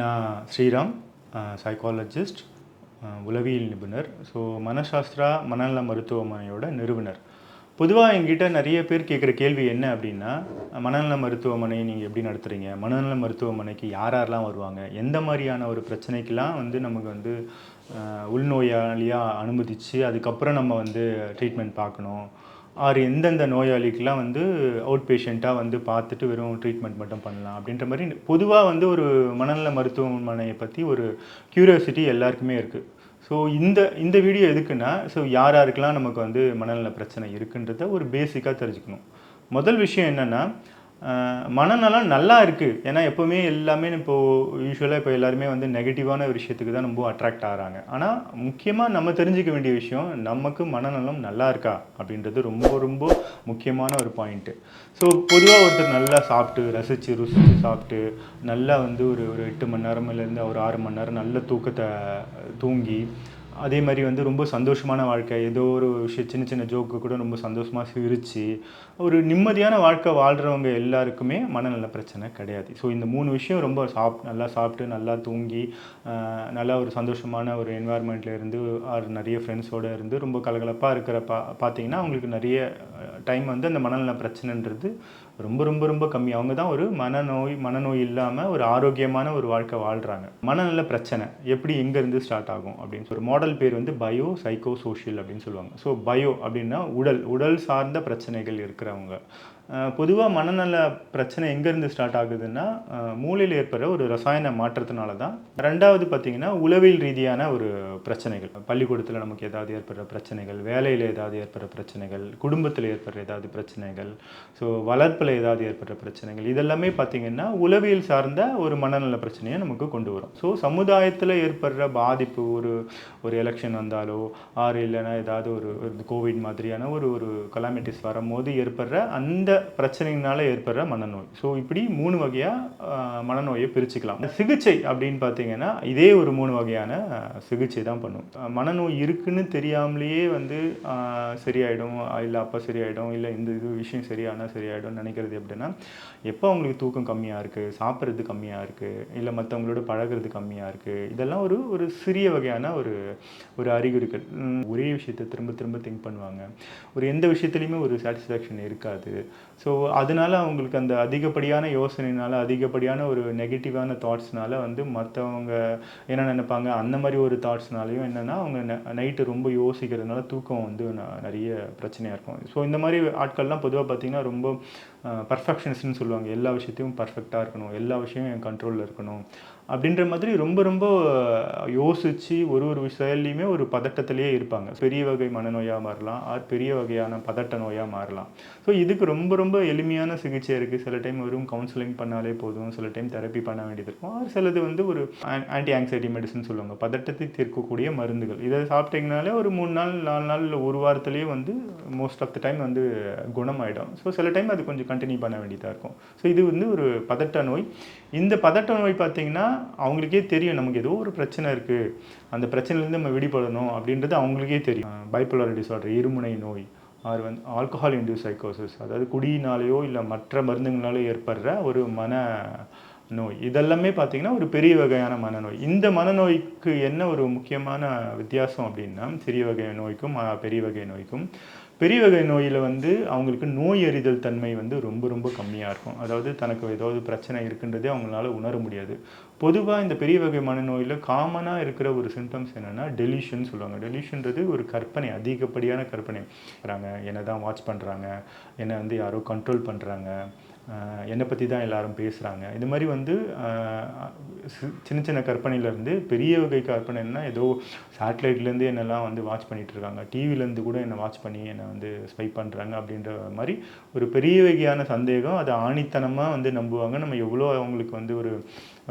நான் ஸ்ரீராம் சைக்காலஜிஸ்ட் உளவியல் நிபுணர். ஸோ மனசாஸ்திரா மனநல மருத்துவமனையோட நிறுவனர். பொதுவாக என்கிட்ட நிறைய பேர் கேட்குற கேள்வி என்ன அப்படின்னா மனநல மருத்துவமனை நீங்கள் எப்படி நடத்துகிறீங்க மனநல மருத்துவமனைக்கு யார் யாரெல்லாம் வருவாங்க? எந்த மாதிரியான ஒரு பிரச்சனைக்கெலாம் வந்து நமக்கு வந்து உள்நோயாளியாக அனுமதிச்சு அதுக்கப்புறம் நம்ம வந்து ட்ரீட்மெண்ட் பார்க்கணும். ஆறு எந்தெந்த நோயாளிக்கெலாம் வந்து அவுட் பேஷண்ட்டாக வந்து பார்த்துட்டு வெறும் ட்ரீட்மெண்ட் மட்டும் பண்ணலாம் அப்படின்ற மாதிரி பொதுவாக வந்து ஒரு மனநல மருத்துவமனையை பற்றி ஒரு க்யூரியாசிட்டி எல்லாருக்குமே இருக்குது ஸோ இந்த இந்த வீடியோ எதுக்குன்னா ஸோ யார் யாருக்கெல்லாம் நமக்கு வந்து மனநல பிரச்சனை இருக்குன்றத ஒரு பேசிக்காக தெரிஞ்சுக்கணும். முதல் விஷயம் என்னென்னா மனநலம் நல்லா இருக்குது ஏன்னா எப்போவுமே எல்லாமே இப்போது யூஸ்வலாக இப்போ எல்லாருமே வந்து நெகட்டிவான விஷயத்துக்கு தான் ரொம்ப அட்ராக்ட் ஆகிறாங்க. ஆனால் முக்கியமாக நம்ம தெரிஞ்சுக்க வேண்டிய விஷயம் நமக்கு மனநலம் நல்லா இருக்கா? அப்படின்றது ரொம்ப ரொம்ப முக்கியமான ஒரு பாயிண்ட்டு ஸோ பொதுவாக ஒருத்தர் நல்லா சாப்பிட்டு ரசித்து ருசித்து சாப்பிட்டு நல்லா வந்து ஒரு ஒரு எட்டு மணி நேரம்லேருந்து ஒரு ஆறு மணி நேரம் நல்ல தூக்கத்தை தூங்கி அதே மாதிரி வந்து ரொம்ப சந்தோஷமான வாழ்க்கை. ஏதோ ஒரு விஷயம் சின்ன சின்ன ஜோக்கு கூட ரொம்ப சந்தோஷமாக சிரித்து ஒரு நிம்மதியான வாழ்க்கை வாழ்கிறவங்க எல்லாருக்குமே மனநல பிரச்சனை கிடையாது. ஸோ இந்த மூணு விஷயம் ரொம்ப சாப் நல்லா சாப்பிட்டு நல்லா தூங்கி நல்லா ஒரு சந்தோஷமான ஒரு என்வாயர்மெண்ட்டில் இருந்து ஆர் நிறைய ஃப்ரெண்ட்ஸோடு இருந்து ரொம்ப கலகலப்பாக இருக்கிற பா பார்த்தீங்கன்னா அவங்களுக்கு நிறைய டைம் வந்து அந்த மனநல பிரச்சனைன்றது ரொம்ப ரொம்ப ரொம்ப கம்மி. அவங்க தான் ஒரு மனநோய் மனநோய் இல்லாமல் ஒரு ஆரோக்கியமான ஒரு வாழ்க்கை வாழ்கிறாங்க மனநல பிரச்சனை. எப்படி எங்கேருந்து ஸ்டார்ட் ஆகும் அப்படின்னு சொல்லி. மாடல் பேர் வந்து பயோ சைக்கோ சோஷியல் அப்படின்னு சொல்லுவாங்க. ஸோ பயோ அப்படின்னா உடல் உடல் சார்ந்த பிரச்சனைகள் இருக்கிறவங்க. பொதுவாக மனநல பிரச்சனை எங்கேருந்து ஸ்டார்ட் ஆகுதுன்னா மூளையில் ஏற்படுற ஒரு ரசாயன மாற்றத்தினால தான் ரெண்டாவது பார்த்திங்கன்னா உளவியல் ரீதியான ஒரு பிரச்சனைகள். பள்ளிக்கூடத்தில் நமக்கு ஏதாவது ஏற்படுற பிரச்சனைகள் வேலையில் ஏதாவது ஏற்படுற பிரச்சனைகள் குடும்பத்தில் ஏற்படுற ஏதாவது பிரச்சனைகள். ஸோ வளர்ப்பு வளர்ப்பில் ஏதாவது ஏற்படுற பிரச்சனைகள். இதெல்லாமே பார்த்தீங்கன்னா உளவியல் சார்ந்த ஒரு மனநல பிரச்சனையை நமக்கு கொண்டு வரும். ஸோ சமுதாயத்தில் ஏற்படுற பாதிப்பு ஒரு ஒரு எலெக்ஷன் வந்தாலோ ஆறு இல்லைன்னா ஏதாவது ஒரு கோவிட் மாதிரியான ஒரு ஒரு கலாமிட்டிஸ் வரும்போது ஏற்படுற அந்த பிரச்சனையினால ஏற்படுற மனநோய். ஸோ இப்படி மூணு வகையாக மனநோயை பிரிச்சுக்கலாம். சிகிச்சை அப்படின்னு பார்த்தீங்கன்னா இதே ஒரு மூணு வகையான சிகிச்சை தான் பண்ணும். மனநோய் இருக்குன்னு தெரியாமலேயே வந்து சரியாயிடும். இல்லை அப்போ சரியாயிடும். இல்லை இந்த இது விஷயம் சரியானா சரியாயிடும் நினைக்கிறது எப்படின்னா எப்போ அவங்களுக்கு தூக்கம் கம்மியாக இருக்குது சாப்பிட்றது கம்மியாக இருக்குது இல்லை மற்றவங்களோட பழகுறது கம்மியாக இருக்குது இதெல்லாம் ஒரு ஒரு சிறிய வகையான ஒரு ஒரு அறிகுறிகள். ஒரே விஷயத்தை திரும்ப திரும்ப திங்க் பண்ணுவாங்க. ஒரு எந்த விஷயத்துலையுமே ஒரு சாட்டிஸ்ஃபேக்ஷன் இருக்காது. ஸோ அதனால அவங்களுக்கு அந்த அதிகப்படியான யோசனைனால அதிகப்படியான ஒரு நெகட்டிவான தாட்ஸ்னால வந்து மற்றவங்க என்ன நினைப்பாங்க அந்த மாதிரி ஒரு தாட்ஸ்னாலையும் என்னென்னா அவங்க நைட்டு ரொம்ப யோசிக்கிறதுனால தூக்கம் வந்து நிறைய பிரச்சனையாக இருக்கும். ஸோ இந்த மாதிரி ஆட்கள்லாம் பொதுவாக பார்த்திங்கன்னா ரொம்ப பர்ஃபெக்ஷனிஸ்ட்னு சொல்லுவாங்க. எல்லா விஷயத்தையும் பர்ஃபெக்டாக இருக்கணும். எல்லா விஷயமும் என் கண்ட்ரோலில் இருக்கணும். அப்படின்ற மாதிரி ரொம்ப ரொம்ப யோசித்து ஒரு ஒரு செயல்லையுமே ஒரு பதட்டத்திலேயே இருப்பாங்க. பெரிய வகை மனநோயாக மாறலாம் ஆர் பெரிய வகையான பதட்ட நோயாக மாறலாம். ஸோ இதுக்கு ரொம்ப ரொம்ப எளிமையான சிகிச்சை இருக்குது சில டைம் வெறும் கவுன்சிலிங் பண்ணாலே போதும். சில டைம் தெரப்பி பண்ண வேண்டியது இருக்கும். ஆர் சிலது வந்து ஒரு ஆன்டி ஆங்ஸைட்டி மெடிசன் சொல்லுவாங்க. பதட்டத்தை தீர்க்கக்கூடிய மருந்துகள். இதை சாப்பிட்டிங்கனாலே ஒரு மூணு நாள் நாலு நாள் இல்லை ஒரு வாரத்துலேயே வந்து மோஸ்ட் ஆஃப் த டைம் வந்து குணமாயிடும். ஸோ சில டைம் அது கொஞ்சம் கண்டினியூ பண்ண வேண்டியதாக இருக்கும். ஸோ இது வந்து ஒரு பதட்ட நோய். இந்த பதட்ட நோய் பார்த்தீங்கன்னா அவங்களுக்கே தெரியும். நமக்கு ஏதோ ஒரு பிரச்சனை இருக்குது அந்த பிரச்சனையிலேருந்து நம்ம விடுபடணும் அப்படின்றது அவங்களுக்கே தெரியும். பைப்போலர் டிசார்டர் இருமுனை நோய் ஆர் வந்து ஆல்கஹால் இன்டியூஸ் சைக்கோசிஸ் அதாவது குடியினாலேயோ இல்லை மற்ற மருந்துங்களாலோ ஏற்படுற ஒரு மன நோய். இதெல்லாமே பார்த்தீங்கன்னா ஒரு பெரிய வகையான மனநோய். இந்த மனநோய்க்கு என்ன ஒரு முக்கியமான வித்தியாசம் அப்படின்னா சிறிய வகை நோய்க்கும் பெரிய வகை நோய்க்கும் பெரிய வகை நோயில் வந்து அவங்களுக்கு நோய் எறிதல் தன்மை வந்து ரொம்ப ரொம்ப கம்மியாக இருக்கும். அதாவது தனக்கு ஏதாவது பிரச்சனை இருக்குன்றதே அவங்களால உணர முடியாது. பொதுவாக இந்த பெரிய வகை மனநோயில் காமனாக இருக்கிற ஒரு சிம்டம்ஸ் என்னென்னா டெலிஷன் சொல்லுவாங்க. டெலிஷன்றது ஒரு கற்பனை அதிகப்படியான கற்பனை. என்ன தான் வாட்ச் பண்ணுறாங்க என்னை வந்து யாரோ கண்ட்ரோல் பண்ணுறாங்க என்னை பற்றி தான் எல்லாரும் பேசுகிறாங்க இது மாதிரி வந்து சி- சின்ன சின்ன கற்பனையிலேருந்து பெரிய வகை கற்பனைன்னா ஏதோ சேட்டலைட்லேருந்து என்னெல்லாம் வந்து வாட்ச் பண்ணிகிட்ருக்காங்க இருக்காங்க. டிவிலேருந்து கூட என்னை வாட்ச் பண்ணி என்னை வந்து ஸ்பை பண்ணுறாங்க அப்படின்ற மாதிரி ஒரு பெரிய வகையான சந்தேகம். அதை ஆணித்தனமாக வந்து நம்புவாங்க. நம்ம எவ்வளோ அவங்களுக்கு வந்து ஒரு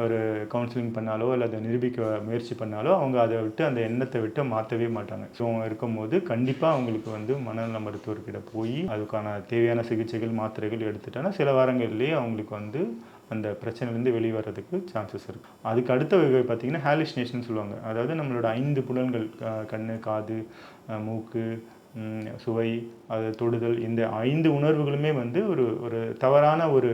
ஒரு கவுன்சிலிங் பண்ணாலோ அல்லது அதை நிரூபிக்க முயற்சி பண்ணாலோ அவங்க அதை விட்டு அந்த எண்ணத்தை விட்டு மாற்றவே மாட்டாங்க. ஸோ இருக்கும்போது கண்டிப்பாக அவங்களுக்கு வந்து மனநல மருத்துவர்கிட்ட போய் அதுக்கான தேவையான சிகிச்சைகள் மாத்திரைகள் எடுத்துட்டானா சில வாரங்கள்லேயே அவங்களுக்கு வந்து அந்த பிரச்சனைலேருந்து வெளியே வர்றதுக்கு சான்சஸ் இருக்குது அதுக்கு அடுத்த வகை பார்த்தீங்கன்னா ஹாலிசினேஷன் சொல்லுவாங்க. அதாவது நம்மளோட ஐந்து புலன்கள் கண் காது மூக்கு சுவை அது தொடுதல் இந்த ஐந்து உணர்வுகளுமே வந்து ஒரு ஒரு தவறான ஒரு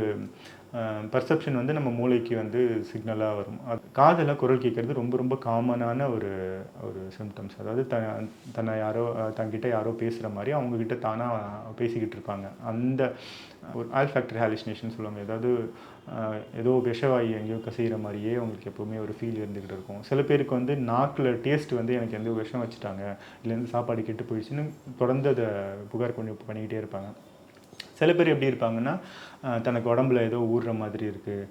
பர்செப்ஷன் வந்து நம்ம மூளைக்கு வந்து சிக்னலாக வரும். அது காதில் குரல் கேட்குறது ரொம்ப ரொம்ப காமனான ஒரு ஒரு சிம்டம்ஸ் அதாவது த தன்னை யாரோ தங்கிட்ட யாரோ பேசுகிற மாதிரி அவங்கக்கிட்ட தானாக பேசிக்கிட்டு இருப்பாங்க. அந்த ஒரு ஆல் ஃபேக்டரி ஹாலிசினேஷன் சொல்லுவாங்க. ஏதாவது ஏதோ விஷவாயி எங்கேயோ கசைகிற மாதிரியே அவங்களுக்கு எப்போவுமே ஒரு ஃபீல் இருந்துக்கிட்டு இருக்கும். சில பேருக்கு வந்து நாக்கில் டேஸ்ட் வந்து எனக்கு எந்த விஷம் வச்சுட்டாங்க. இல்லைன்னு சாப்பாடு கெட்டு போயிடுச்சுன்னு தொடர்ந்து அதை புகார் பண்ணி பண்ணிக்கிட்டே இருப்பாங்க. சில பேர் எப்படி இருப்பாங்கன்னா தனக்கு உடம்புல ஏதோ ஊறுற மாதிரி இருக்குது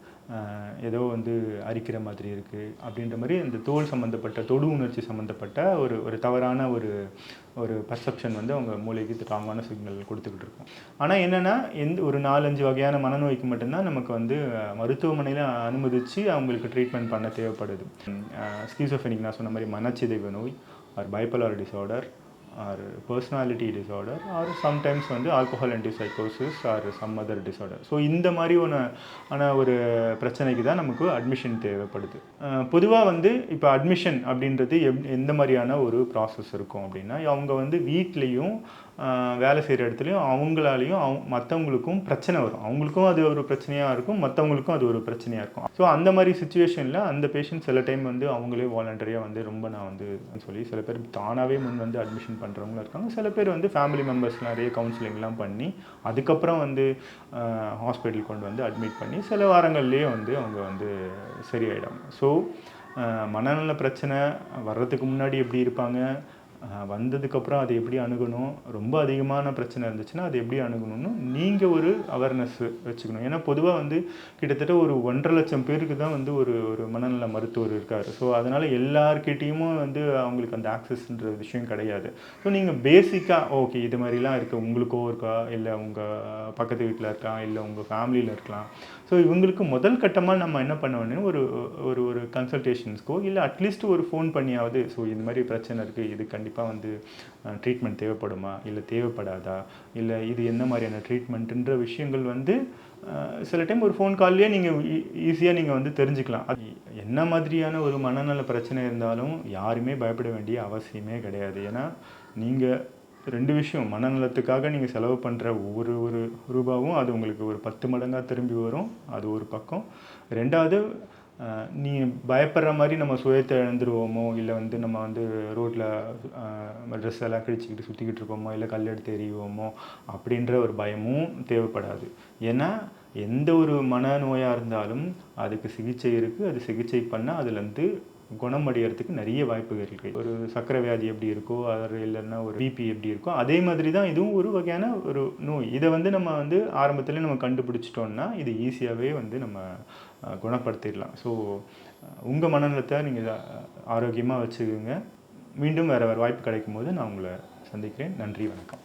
ஏதோ வந்து அரிக்கிற மாதிரி இருக்குது அப்படின்ற மாதிரி இந்த தோல் சம்மந்தப்பட்ட தொடு உணர்ச்சி சம்மந்தப்பட்ட ஒரு ஒரு தவறான ஒரு ஒரு பர்செப்ஷன் வந்து அவங்க மூளைக்கு ஸ்ட்ராங்கான சிக்னல் கொடுத்துக்கிட்டு இருக்கும். ஆனால் என்னென்னா எந்த ஒரு நாலஞ்சு வகையான மனநோய்க்கு மட்டும்தான் நமக்கு வந்து மருத்துவமனையில் அனுமதித்து அவங்களுக்கு ட்ரீட்மெண்ட் பண்ண தேவைப்படுது. ஸ்கீசோஃபெனிக் நான் சொன்ன மாதிரி மனச்சிதைவு நோய் or bipolar disorder or personality disorder or sometimes வந்து alcohol and psychosis or some other disorder so இந்த மாதிரி ஒன்று ஆன ஒரு பிரச்சனைக்கு தான் நமக்கு அட்மிஷன் தேவைப்படுது. பொதுவாக வந்து இப்போ அட்மிஷன் அப்படின்றது எப் எந்த மாதிரியான ஒரு ப்ராசஸ் இருக்கும் அப்படின்னா அவங்க வந்து வீட்லேயும் வேலை செய்கிற இடத்துலையும் அவங்களாலையும் அவங்க மற்றவங்களுக்கும் பிரச்சனை வரும். அவங்களுக்கும் அது ஒரு பிரச்சனையாக இருக்கும் மற்றவங்களுக்கும் அது ஒரு பிரச்சனையாக இருக்கும். ஸோ அந்த மாதிரி சுச்சுவேஷனில் அந்த பேஷண்ட் சில டைம் வந்து அவங்களே வாலண்டரியாக வந்து ரொம்ப நான் வந்து சொல்லி சில பேர் தானாகவே முன் வந்து அட்மிஷன் பண்ணுறவங்களும் இருக்காங்க. சில பேர் வந்து ஃபேமிலி மெம்பர்ஸ் நிறைய கவுன்சிலிங்லாம் பண்ணி அதுக்கப்புறம் வந்து ஹாஸ்பிட்டல் கொண்டு வந்து அட்மிட் பண்ணி சில வாரங்கள்லேயே வந்து அவங்க வந்து சரியாயிடும். ஸோ மனநல பிரச்சனை வர்றதுக்கு முன்னாடி எப்படி இருப்பாங்க வந்ததுக்கப்புறம் அதை எப்படி அணுகணும்? ரொம்ப அதிகமான பிரச்சனை இருந்துச்சுன்னா அதை எப்படி அணுகணும்னு நீங்கள் ஒரு அவேர்னஸ் வச்சுக்கணும். ஏன்னா பொதுவாக வந்து கிட்டத்தட்ட ஒரு ஒன்றரை லட்சம் பேருக்கு தான் வந்து ஒரு ஒரு மனநல மருத்துவர் இருக்கார். ஸோ அதனால் எல்லார்கிட்டேயும் வந்து அவங்களுக்கு அந்த ஆக்சஸ்ன்ற விஷயம் கிடையாது. ஸோ நீங்கள் பேசிக்காக ஓகே இது மாதிரிலாம் இருக்குது உங்களுக்கோ இருக்கா? இல்லை உங்கள் பக்கத்து வீட்டில் இருக்கா? இல்லை உங்கள் ஃபேமிலியில் இருக்கலாம். ஸோ இவங்களுக்கு முதல் கட்டமாக நம்ம என்ன பண்ண வேணும் ஒரு ஒரு ஒரு கன்சல்டேஷன்ஸ்க்கோ இல்லை அட்லீஸ்ட் ஒரு ஃபோன் பண்ணியாவது ஸோ இந்த மாதிரி பிரச்சனை இருக்குது இது கண்டிப்பாக கண்டிப்பாக வந்து ட்ரீட்மெண்ட் தேவைப்படுமா? இல்லை தேவைப்படாதா? இல்லை இது என்ன மாதிரியான ட்ரீட்மெண்ட்டுன்ற விஷயங்கள் வந்து சில டைம் ஒரு ஃபோன் கால்லேயே நீங்கள் ஈஸியாக நீங்கள் வந்து தெரிஞ்சுக்கலாம். அது என்ன மாதிரியான ஒரு மனநல பிரச்சனை இருந்தாலும் யாருமே பயப்பட வேண்டிய அவசியமே கிடையாது. ஏன்னா நீங்கள் ரெண்டு விஷயம் மனநலத்துக்காக நீங்கள் செலவு பண்ணுற ஒவ்வொரு ஒரு ரூபாவும் அது உங்களுக்கு ஒரு பத்து மடங்காக திரும்பி வரும். அது ஒரு பக்கம். ரெண்டாவது நீ பயப்படுற மாதிரி நம்ம சுயத்தை இழந்துருவோமோ? இல்லை வந்து நம்ம வந்து ரோட்டில் ட்ரெஸ் எல்லாம் கிழிச்சிக்கிட்டு சுற்றிக்கிட்டு இருப்போமோ? இல்லை கல் எடுத்து எறிவோமோ? அப்படின்ற ஒரு பயமும் தேவைப்படாது. ஏன்னா எந்த ஒரு மனநோயாக இருந்தாலும் அதுக்கு சிகிச்சை இருக்குது அது சிகிச்சை பண்ணால் அதுலேருந்து குணமடைகிறதுக்கு நிறைய வாய்ப்புகள் இருக்குது ஒரு சக்கரை வியாதி எப்படி இருக்கோ அது இல்லைன்னா ஒரு பிபி எப்படி இருக்கோ அதே மாதிரி தான் இதுவும் ஒரு வகையான ஒரு நோய். இதை வந்து நம்ம வந்து ஆரம்பத்தில் நம்ம கண்டுபிடிச்சிட்டோம்னா இது ஈஸியாகவே வந்து நம்ம குணப்படுத்திடலாம். ஸோ உங்கள் மனநலத்தை நீங்கள் ஆரோக்கியமாக வச்சுக்கோங்க. மீண்டும் வேறு வேறு வாய்ப்பு கிடைக்கும் போது நான் உங்களை சந்திக்கிறேன். நன்றி வணக்கம்.